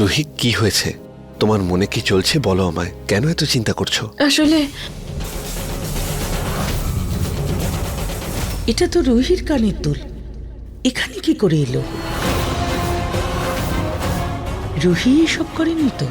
রুহি কি হয়েছে? তোমার মনে কি চলছে? বলো আমায়, কেন এত চিন্তা করছ? আসলে এটা তো রুহির কানের দোল। এখানে কি করে এলো? রুহি এসব করেনি তো?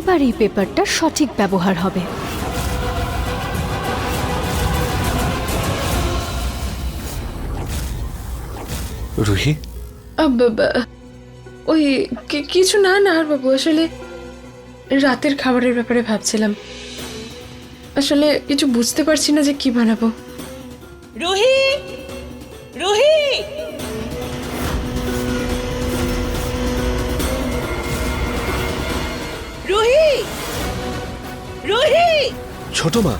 এইবার এই পেপারটার সঠিক ব্যবহার হবে। রুহি? ওই কিছু না না আর বাবু আসলে রাতের খাবারের ব্যাপারে ভাবছিলাম। আসলে কিছু বুঝতে পারছি না যে কি বানাবো। রুহি! রুহি! ছোট মা।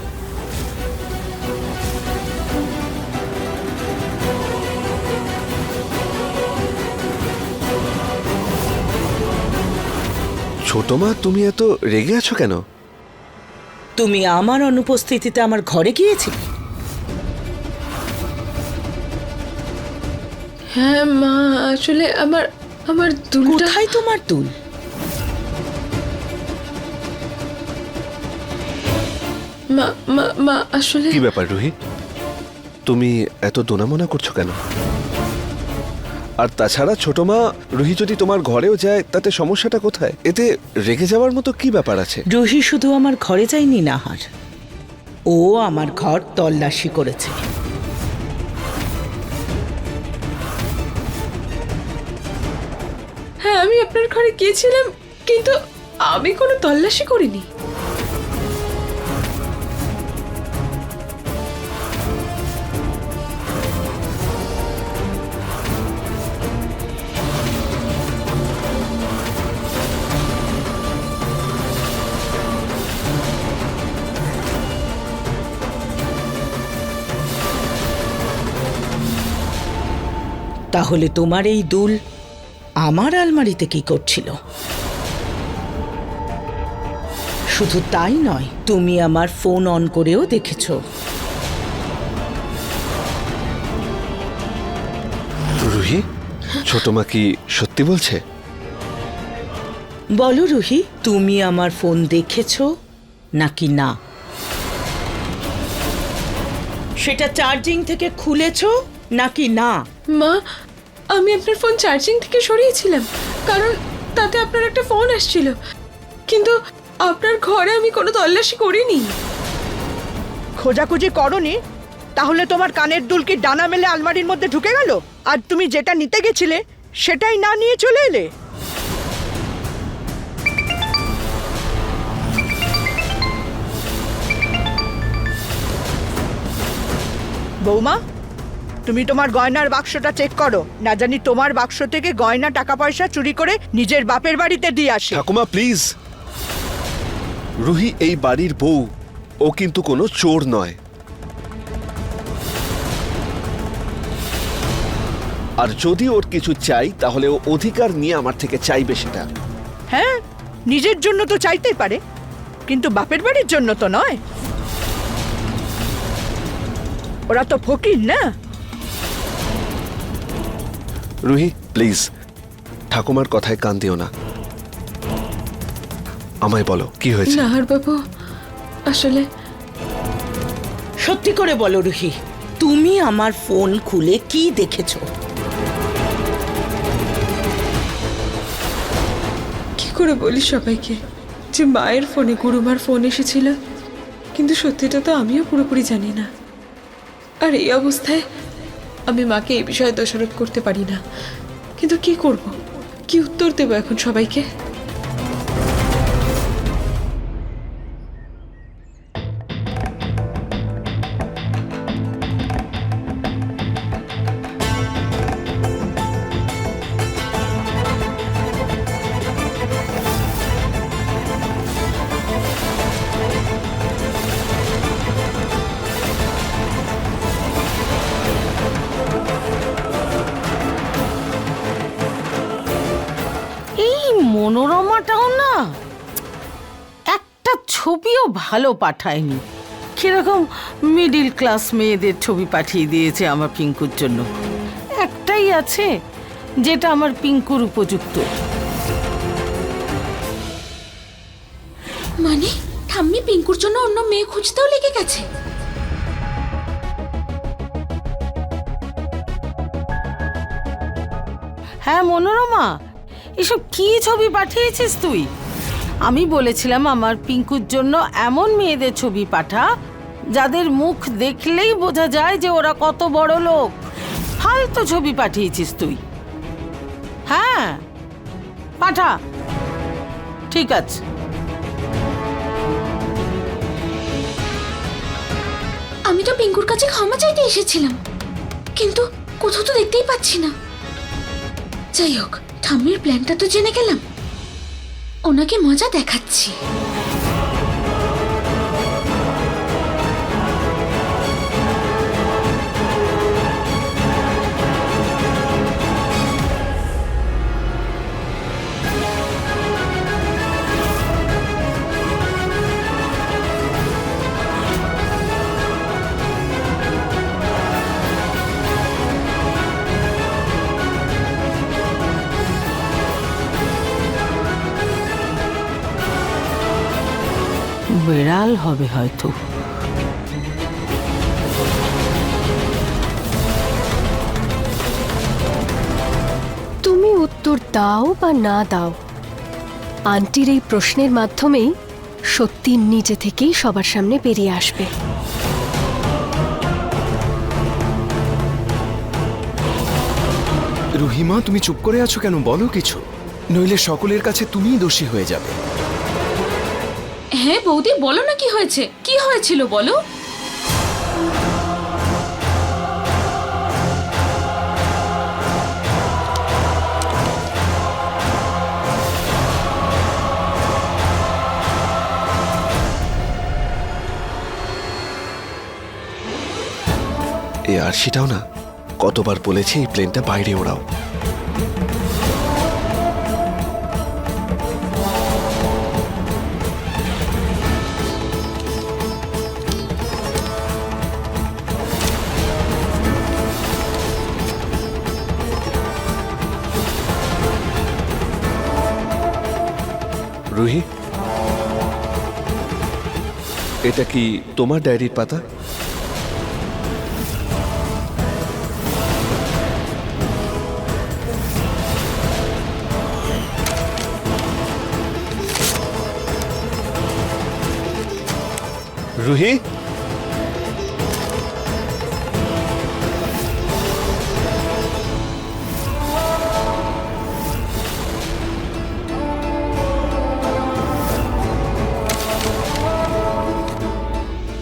ছোট মা তুমি এত রেগে আছো কেন? তুমি আমার অনুপস্থিতিতে আমার ঘরে গিয়েছিলে? হ্যাঁ মা আসলে আমার আমার দুলটা কোথায় তোমার দুল? মা মা মা আসলে কি ব্যাপার রুহি? তুমি এত দোনামোনা করছ কেন? আর তাছাড়া ছোট মা রুহি যদি তোমার ঘরেও যায় তাতে সমস্যাটা কোথায়? এতে রেগে যাওয়ার মতো কি ব্যাপার আছে? রুহি শুধু আমার ঘরে যায়নি নাহার। ও আমার ঘর তল্লাশি করেছে। হ্যাঁ আমি আপনার ঘরে গিয়েছিলাম কিন্তু আমি কোনো তল্লাশি করিনি। তাহলে তোমার এই দুল আমার আলমারিতে কি করছিল? শুধু তাই নয় তুমি আমার ফোন অন করেও দেখেছ। রুহি ছোট মা কি সত্যি বলছে? বলো রুহি তুমি আমার ফোন দেখেছ নাকি না? সেটা চার্জিং থেকে খুলেছো? নাকি না? মা আমি আপনার ফোন চার্জিং থেকে সরিয়েছিলাম কারণ তাতে আপনার একটা ফোন আসছিল। কিন্তু আপনার ঘরে আমি কোনো তল্লাশি করিনি। খোঁজাখুঁজি করনি? তাহলে তোমার কানের দুল কি ডানা মেলে আলমারির মধ্যে ঢুকে গেল? আর তুমি যেটা নিতে গেছিলে সেটাই না নিয়ে চলে এলে? বৌমা তুমি তোমার গয়নার বাক্সটা চেক করো। না জানি তোমার বাক্স থেকে গয়না টাকা পয়সা চুরি করে নিজের বাপের বাড়িতে দিয়ে আসে। ঠাকুমা প্লিজ রুহি এই বাড়ির বউ। ও কিন্তু কোনো চোর নয়। আর যদি ওর কিছু চাই তাহলে ও অধিকার নিয়ে আমার থেকে চাইবে সেটা। হ্যাঁ নিজের জন্য তো চাইতেই পারে। কিন্তু বাপের বাড়ির জন্য তো নয়। ওরা তো ফকির না? রুহি প্লিজ ঠাকুমার কথায় কান দিও না। আমায় বলো কি হয়েছে? নাহার বাবু আসলে সত্যি করে বলো রুহি তুমি আমার ফোন খুলে কি দেখেছ? কি করে বলি সবাইকে? যে মায়ের ফোনে গুরুমার ফোন এসেছিল। কিন্তু সত্যিটা তো আমিও পুরোপুরি জানি না। আর এই অবস্থায় আমি মাকে এই বিষয়ে দোষারোপ করতে পারি না। কিন্তু কি করব? কি উত্তর দেবো এখন সবাইকে? ভালো পাঠায়নি। কীরকম মিডিল ক্লাস মেয়েদের ছবি পাঠিয়ে দিয়েছে আমার পিঙ্কুর জন্য। একটাই আছে যেটা আমার পিঙ্কুর উপযুক্ত। মানে ঠাম্মি পিঙ্কুর জন্য অন্য মেয়ে খুঁজতেও লেগে গেছে? হ্যাঁ মনোরমা এসব কি ছবি পাঠিয়েছিস তুই? আমি বলেছিলাম আমার পিঙ্কুর জন্য এমন মেয়েদের ছবি পাঠা, যাদের মুখ দেখলেই বোঝা যায় যে ওরা কত বড় লোক। ফালতু ছবি পাঠিয়েছিস তুই। হ্যাঁ পাঠা। ঠিক আছে। আমি তো পিঙ্কুর কাছে ক্ষমা চাইতে এসেছিলাম, কিন্তু কোথাও তো দেখতেই পাচ্ছি না। যাই হোক, ঠাম্মির প্ল্যানটা তো জেনে গেলাম। ওনাকে মজা দেখাচ্ছি। বেড়াল হবে হয়তো। তুমি উত্তর দাও বা না দাও? আন্টির এই প্রশ্নের মাধ্যমেই সত্যি নিজে থেকেই সবার সামনে বেরিয়ে আসবে। রুহিমা তুমি চুপ করে আছো কেন? বলো কিছু। নইলে সকলের কাছে তুমিই দোষী হয়ে যাবে। হ্যাঁ বৌদি, বলো না কি হয়েছে? কি হয়েছিল বলো? এই আরশিটাও না। কতবার বলেছে এই প্লেনটা বাইরে ওড়াও। এটা কি তোমার ডায়েরির পাতা? রুহি?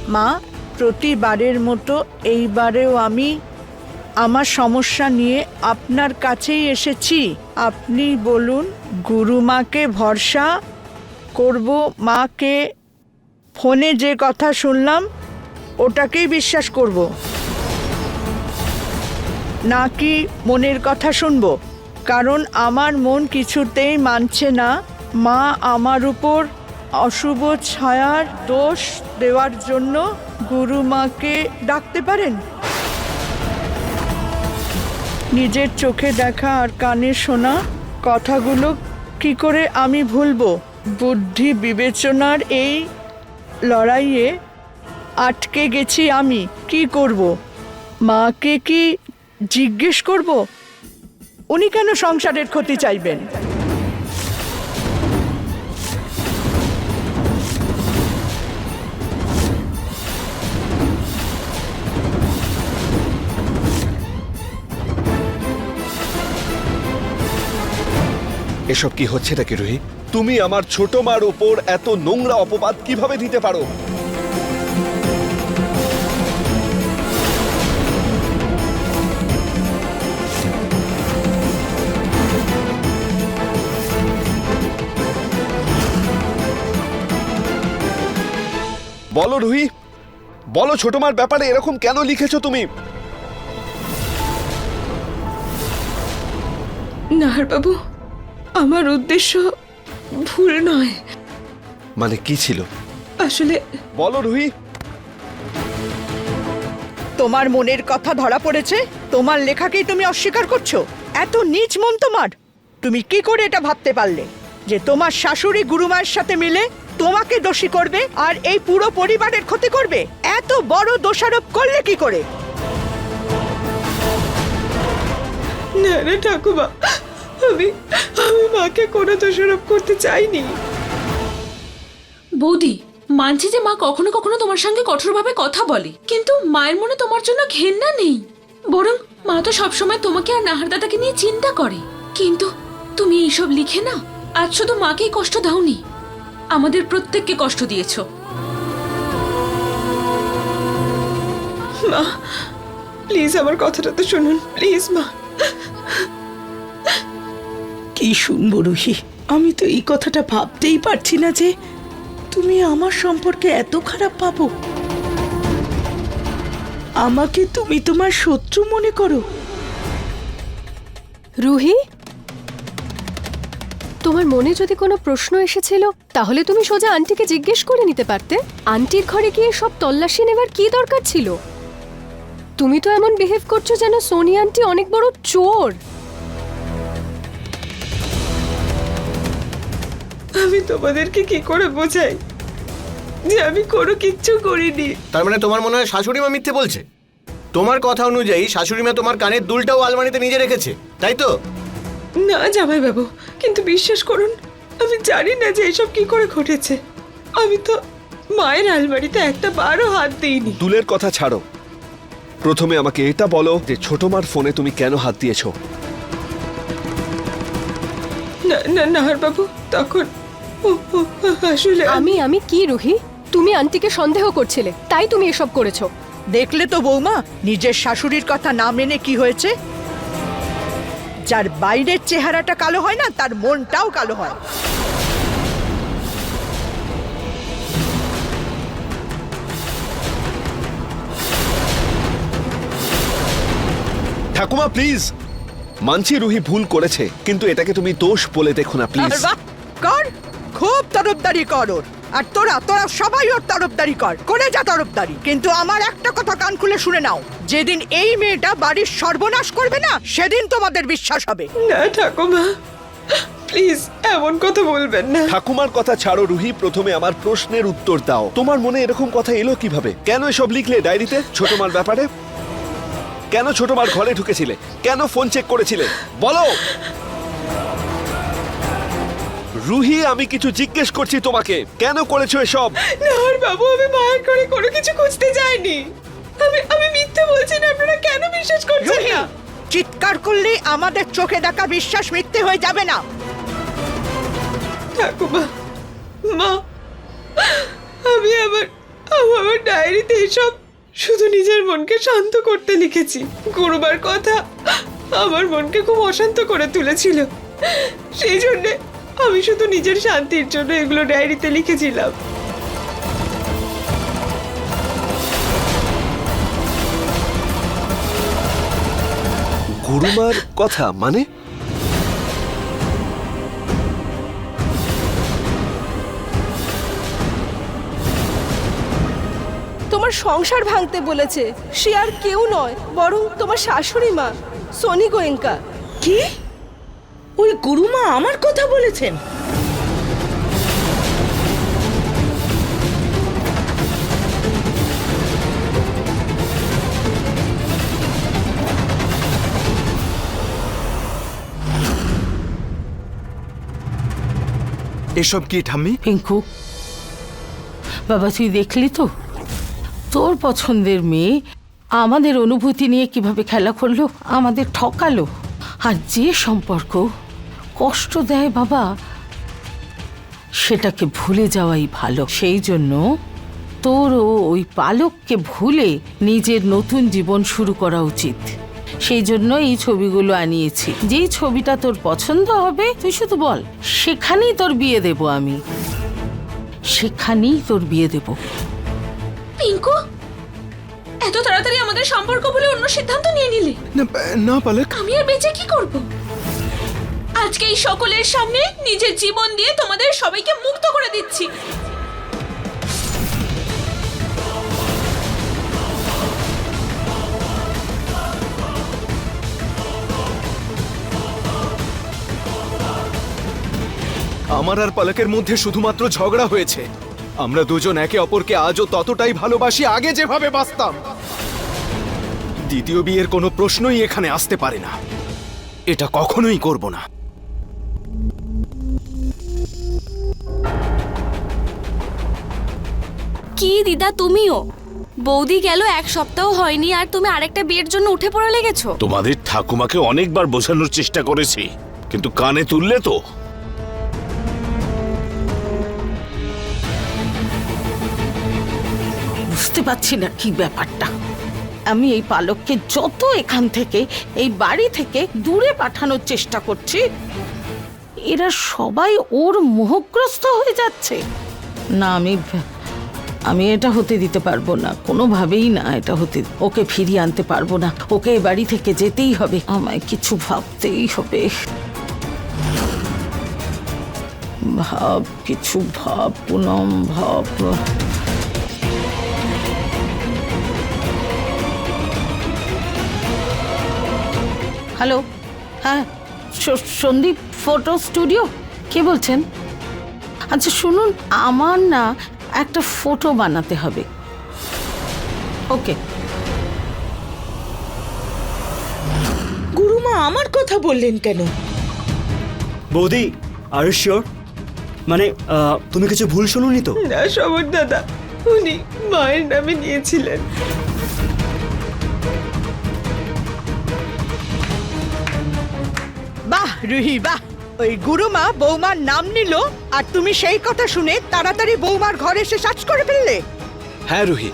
মা, প্রতিবারের মতো এইবারেও আমি আমার সমস্যা নিয়ে আপনার কাছেই এসেছি। আপনি বলুন গুরুমাকে ভরসা করব, মাকে ফোনে যে কথা শুনলাম, ওটাকেই বিশ্বাস করব। নাকি মনের কথা শুনব? কারণ আমার মন কিছুতেই মানছে না। মা আমার উপর অশুভ ছায়ার দোষ দেওয়ার জন্য গুরুমাকে ডাকতে পারেন? নিজের চোখে দেখা আর কানে শোনা কথাগুলো কি করে আমি ভুলবো? বুদ্ধি বিবেচনার এই লড়াইয়ে আটকে গেছি আমি, কি করব? মাকে কি জিজ্ঞেস করব? উনি কেন সংসারের ক্ষতি চাইবেন? এসব কি হচ্ছে নাকি, রুহি? তুমি আমার ছোট মার ওপর এত নোংরা অপবাদ কীভাবে দিতে পারো? বলো, রুহি, বলো ছোট মার ব্যাপারে এরকম কেন লিখেছো তুমি? নাহার বাবু আমার উদ্দেশ্য ভুল নয়। মানে কি ছিল? আসলে বলো রুহি। তোমার মনের কথা ধরা পড়েছে? তোমার লেখাকেই তুমি অস্বীকার করছ? এত নিচ মন তোমার। তুমি কি করে এটা ভাবতে পারলে? যে তোমার শাশুড়ি গুরুমায়ের সাথে মিলে তোমাকে দোষী করবে আর এই পুরো পরিবারের ক্ষতি করবে? এত বড় দোষারোপ করলে কি করে? না না ঠাকুমা আমি আমি মাকে কোনো দোষারোপ করতে চাইনি। বৌদি মানছি যে মা কখনো কখনো তোমার সঙ্গে কঠোরভাবে কথা বলে কিন্তু মায়ের মনে তোমার জন্য ঘেন্না নেই। বরং মা তো সবসময় তোমাকে আর নাহার দাদাকে নিয়ে চিন্তা করে। কিন্তু তুমি এইসব লিখে না আজ শুধু মাকেই কষ্ট দাওনি আমাদের প্রত্যেককে কষ্ট দিয়েছ। মা প্লিজ আমার কথাটা তো শুনুন প্লিজ মা। কি শুনব রুহি। আমি তো এই কথাটা ভাবতেই পারছি না যে তুমি আমার সম্পর্কে এত খারাপ পাবো আমাকে তুমি তোমার শত্রু মনে করো। রুহি? তোমার মনে যদি কোনো প্রশ্ন এসেছিল, তাহলে তুমি সোজা আন্টিকে জিজ্ঞেস করে নিতে পারতে। আন্টির ঘরে গিয়ে সব তল্লাশি নেবার কি দরকার ছিল? তুমি তো এমন বিহেভ করছ যেন সোনি আন্টি অনেক বড় চোর। আমি তোমাদেরকে কি করে বোঝাই? যে আমি কোনো কিচ্ছু করিনি। তার মানে তোমার মনে হয় শাশুড়ি মা মিথ্যে বলছে? তোমার কথা অনুযায়ী শাশুড়ি মা তোমার কানের দুলটাও আলমারিতে নিজে রেখেছে তাই তো? না জামাই বাবু কিন্তু বিশ্বাস করুন আমি জানি না যে এসব কি করে ঘটেছে। আমি তো মায়ের আলমারিতে একটা বারও হাত দিইনি। দুলের কথা ছাড়ো। প্রথমে আমাকে এটা বলো যে ছোট মার ফোনে তুমি কেন হাত দিয়েছ? না না নাহার বাবু তখন আসলে আমি আমি কি রুহি? তুমি আন্টিকে সন্দেহ করছিলে তাই তুমি এসব করেছ। দেখলে তো বৌমা নিজের শাশুড়ির কথা না মেনে কি হয়েছে? যার বাইরের চেহারাটা কালো হয় না তার মনটাও কালো হয়। ঠাকুমা প্লিজ মানছি রুহি ভুল করেছে কিন্তু এটাকে তুমি দোষ বলে দেখো না প্লিজ কর। খুব তরফদারি কর। ওর আর তোরা তোরা সবাই ওর তরফদারি কর। করে যা তরফদারি। কিন্তু আমার একটা কথা কান খুলে শুনে নাও। যেদিন এই মেয়েটা বাড়ির সর্বনাশ করবে না সেদিন তোমাদের বিশ্বাস হবে। না ঠাকুমা। প্লিজ এমন কথা বলবেন না। ঠাকুমার কথা ছাড়ো রুহি। প্রথমে আমার প্রশ্নের উত্তর দাও। তোমার মনে এরকম কথা এলো কীভাবে? কেন এসব লিখলে ডায়েরিতে? ছোট মার ব্যাপারে? কেন ছোট মার ঘরে ঢুকেছিলে? কেন ফোন চেক করেছিলে? বলো! রুহি আমি কিছু জিজ্ঞেস করছি তোমাকে। কেন করেছ এসব? নাহার বাবু আমি মায়ের করে কোনো কিছু খুঁজতে যাইনি। আমি আমি মিথ্যে বলছি না আপনারা কেন বিশ্বাস করছেন না? চিৎকার করলে আমাদের চোখে দেখা বিশ্বাস মিথ্যে হয়ে যাবে না। ঠাকুমা মা আমি আমার আমি আমার ডায়েরিতে এসব শুধু নিজের মনকে শান্ত করতে লিখেছি। গুরুবার কথা আমার মনকে খুব অশান্ত করে তুলেছিল। সেই জন্যে আমি শুধু নিজের শান্তির জন্য এগুলো ডায়েরিতে লিখেছিলাম। গুরুমার কথা মানে? তোমার সংসার ভাঙতে বলেছে সে আর কেউ নয় বরং তোমার শাশুড়ি মা সনি গোয়েঙ্কা। কি? ওই গুরুমা আমার কথা বলেছেন। এসব কি ঠাম্মি? পিঙ্কু বাবা তুই দেখলি তো? তোর পছন্দের মেয়ে আমাদের অনুভূতি নিয়ে কীভাবে খেলা করল আমাদের ঠকালো আর যে সম্পর্ক কষ্ট দেয় বাবা। সেটাকে ভুলে যাওয়াই ভালো। সেই জন্য তোরও ওই পালককে ভুলে নিজের নতুন জীবন শুরু করা উচিত। সেই জন্য এই ছবিগুলো আনিয়েছি। যেই ছবিটা তোর পছন্দ হবে তুই শুধু বল সেখানেই তোর বিয়ে দেব আমি। সেখানেই তোর বিয়ে দেব। পিঙ্কু এত তাড়াতাড়ি আমাদের সম্পর্ক বলে অন্য সিদ্ধান্ত নিয়ে নিলি। না না পালক। আমি আর বেঁচে কি করব? আজকে এই সকলের সামনে নিজের জীবন দিয়ে তোমাদের সবাইকে মুক্ত করে দিচ্ছি। আমার আর পলকের মধ্যে শুধুমাত্র ঝগড়া হয়েছে। আমরা দুজন একে অপরকে আজও ততটাই ভালোবাসি আগে যেভাবে বাঁচতাম। দ্বিতীয় বিয়ের কোনো প্রশ্নই এখানে আসতে পারে না। এটা কখনোই করব না। কি দিদা তুমিও? বৌদি গেল এক সপ্তাহ হয়নি আর তুমি আরেকটা বিয়ের জন্য উঠে পড়ে লেগেছো? তোমাদের ঠাকুমাকে অনেকবার বোঝানোর চেষ্টা করেছি কিন্তু কানে তুললে তো। বুঝতে পারছি না কি ব্যাপারটা। আমি এই পালককে যত এখান থেকে এই বাড়ি থেকে দূরে পাঠানোর চেষ্টা করছি এরা সবাই ওর মোহগ্রস্ত হয়ে যাচ্ছে। না আমি আমি এটা হতে দিতে পারব না। কোনোভাবেই না এটা হতে ওকে ফিরিয়ে আনতে পারব না। ওকে এই বাড়ি থেকে যেতেই হবে। আমায় কিছু ভাবতেই হবে। ভাব, কিছু ভাব, পুনম ভাব। হ্যালো হ্যাঁ সন্দীপ ফটো স্টুডিও? কে বলছেন? আচ্ছা শুনুন, আমার না একটা ফটো বানাতে হবে। ওকে। গুরুমা আমার কথা বললেন কেন? বৌদি আর শিওর মানে আহ, তুমি কিছু ভুল শুনুনি তো? না সবর দাদা উনি মায়ের নামে নিয়েছিলেন। বাহ রুহি বাহ। ওই গুরুমা বৌমার নাম নিল আর তুমি সেই কথা শুনে তাড়াতাড়ি বৌমার ঘরে এসে সাজ করে ফেললে। হ্যাঁ রুহি।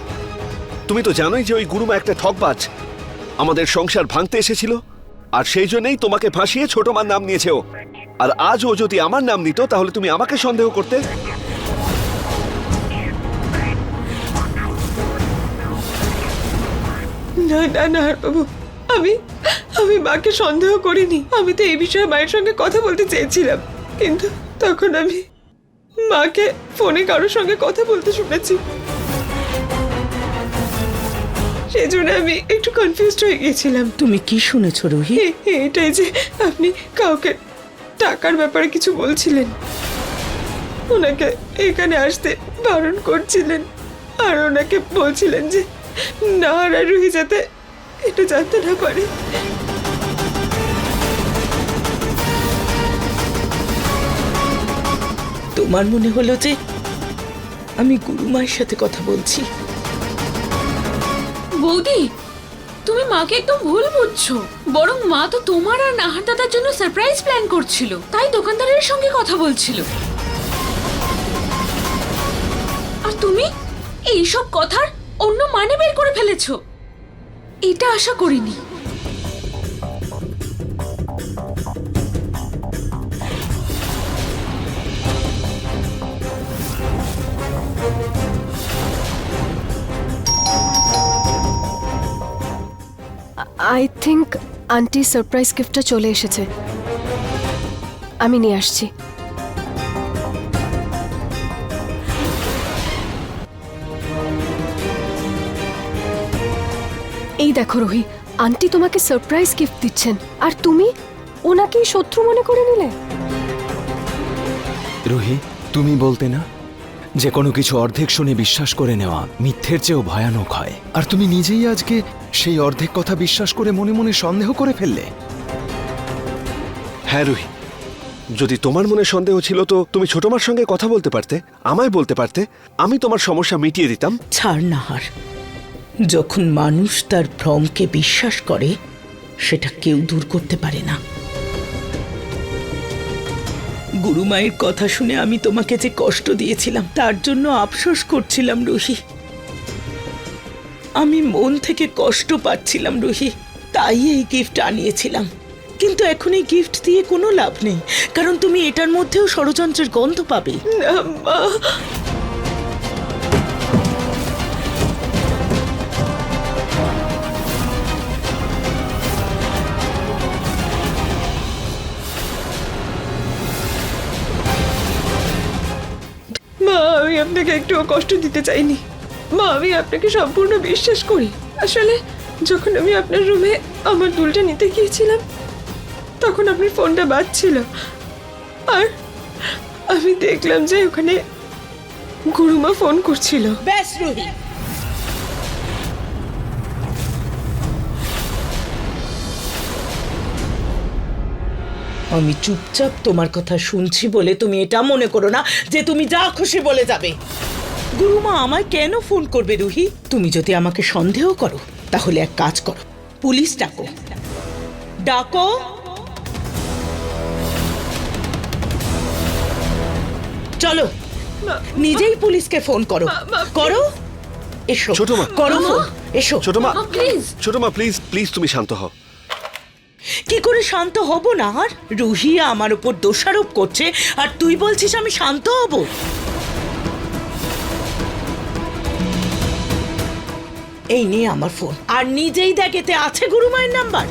তুমি তো জানোই যে ওই গুরুমা একটা ঠকবাজ। আমাদের সংসার ভাঙতে এসেছিল আর সেই জন্যই তোমাকে ফাঁসিয়ে ছোট মার নাম নিয়েছে ও। আর আজ ও যদি আমার নাম নিত তাহলে তুমি আমাকে সন্দেহ করতে? না না না বাবু আমি আমি মাকে সন্দেহ করিনি। আমি তো এই বিষয়ে মায়ের সঙ্গে কথা বলতে চেয়েছিলাম। কিন্তু তখন আমি মাকে ফোনে কারোর সঙ্গে কথা বলতে শুনেছি। সেই জন্য আমি একটু কনফিউজড হয়ে গিয়েছিলাম। তুমি কি শুনেছো রুহি? এটাই যে আপনি কাউকে টাকার ব্যাপারে কিছু বলছিলেন। ওনাকে এখানে আসতে বারণ করছিলেন। আর ওনাকে বলছিলেন যে না রুহি যাতে এটা জানতে না পারে। তোমার মনে হলো যে আমি গুরুমায়ের সাথে কথা বলছি? বৌদি, তুমি মাকে একদম ভুল বুঝছ। বরং মা তো তোমার আর নাহার দাদার জন্য সারপ্রাইজ প্ল্যান করছিল। তাই দোকানদারের সঙ্গে কথা বলছিল। আর তুমি? এইসব কথার অন্য মানে বের করে ফেলেছো। এটা আশা করিনি। আই থিঙ্ক আন্টি সারপ্রাইজ গিফটটা চলে এসেছে। আমি নিয়ে আসছি। এই দেখো রোহি, আন্টি তোমাকে সারপ্রাইজ গিফট দিচ্ছেন। আর তুমি? ওনাকেই শত্রু মনে করে নিলে? রুহি, তুমি বলতে না? যে কোনো কিছু অর্ধেক শুনে বিশ্বাস করে নেওয়া মিথ্যের চেয়েও ভয়ানক হয়। আর তুমি নিজেই আজকে সেই অর্ধেক কথা বিশ্বাস করে মনে মনে সন্দেহ করে ফেললে। হ্যাঁ রুহি। যদি তোমার মনে সন্দেহ ছিল তো তুমি ছোট মার সঙ্গে কথা বলতে পারতে আমায় বলতে পারতে আমি তোমার সমস্যা মিটিয়ে দিতাম। ছাড় নাহার যখন মানুষ তার ভ্রমকে বিশ্বাস করে সেটা কেউ দূর করতে পারে না। গুরুমায়ের কথা শুনে আমি তোমাকে যে কষ্ট দিয়েছিলাম তার জন্য আফসোস করছিলাম রুহি। আমি মন থেকে কষ্ট পাচ্ছিলাম রুহি। তাই এই গিফট আনিয়েছিলাম। কিন্তু এখন এই গিফট দিয়ে কোনো লাভ নেই। কারণ তুমি এটার মধ্যেও ষড়যন্ত্রের গন্ধ পাবে। আমি আপনাকে একটুও কষ্ট দিতে চাইনি। মা, আমি আপনাকে সম্পূর্ণ বিশ্বাস করি। আসলে, যখন আমি আপনার রুমে আমার দুলটা নিতে গিয়েছিলাম, তখন আপনার ফোনটা বাজছিল। আর আমি দেখলাম যে ওখানে গুরুমা ফোন করছিল। ব্যাস, রুহি। আমি চুপচাপ তোমার কথা শুনছি বলে তুমি এটা মনে করো না যে তুমি যা খুশি বলে যাবে। গুরুমা আমায় কেন ফোন করবে রুহি? তুমি যদি আমাকে সন্দেহ করো তাহলে এক কাজ করো পুলিশ ডাকো। ডাকো। চলো নিজেই পুলিশকে ফোন করো। করো? এসো। ছোট মা। করো ফোন। এসো। ছোট মা। প্লিজ ছোট মা প্লিজ প্লিজ তুমি শান্ত হও। কি করে শান্ত হব না আর? রুহি আমার উপর দোষারোপ করছে আর তুই বলছিস আমি শান্ত হব? এই নিয়ে আমার ফোন। আর নিজেই দেখ এতে আছে গুরুমায়ের নাম্বার।